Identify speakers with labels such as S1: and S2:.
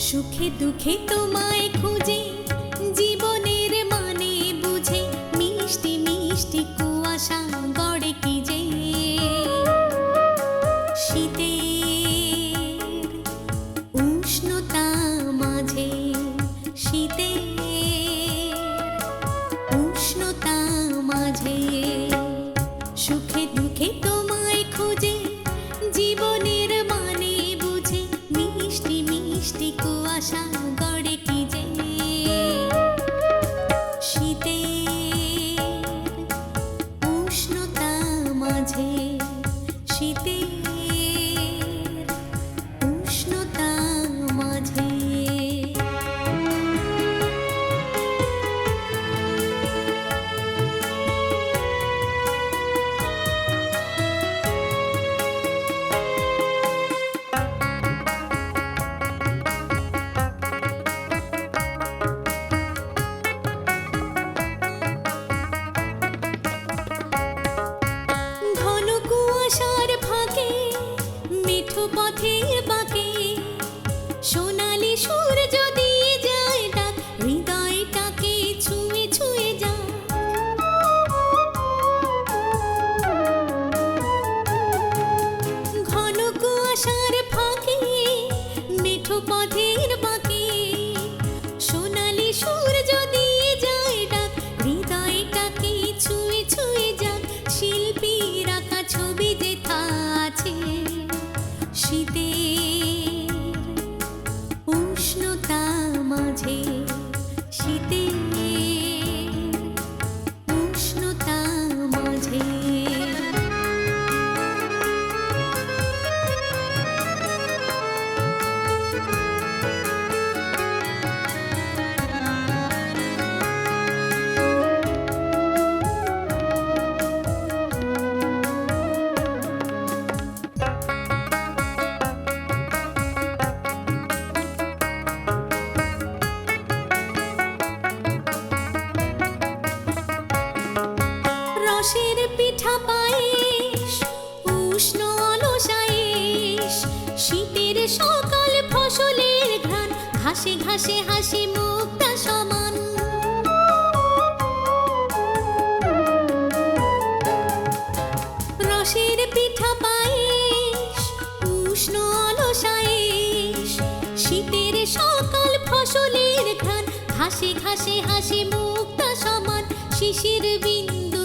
S1: দুঃখে তোমায় খুঁজে জীবনের মানে বুঝে মিষ্টি মিষ্টি কুয়াশা পথের বাঁকে সোনালি সূর্য শীতের সকাল ফসলের ঘ্রাণ, ঘাসে ঘাসে হাসি সমান। রসের পিঠা পায়েস, উষ্ণ অলসায়েস শীতের সকাল ফসলের ঘ্রাণ, ঘাসে ঘাসে হাসি মুক্তা সমান। শিশির বিন্দু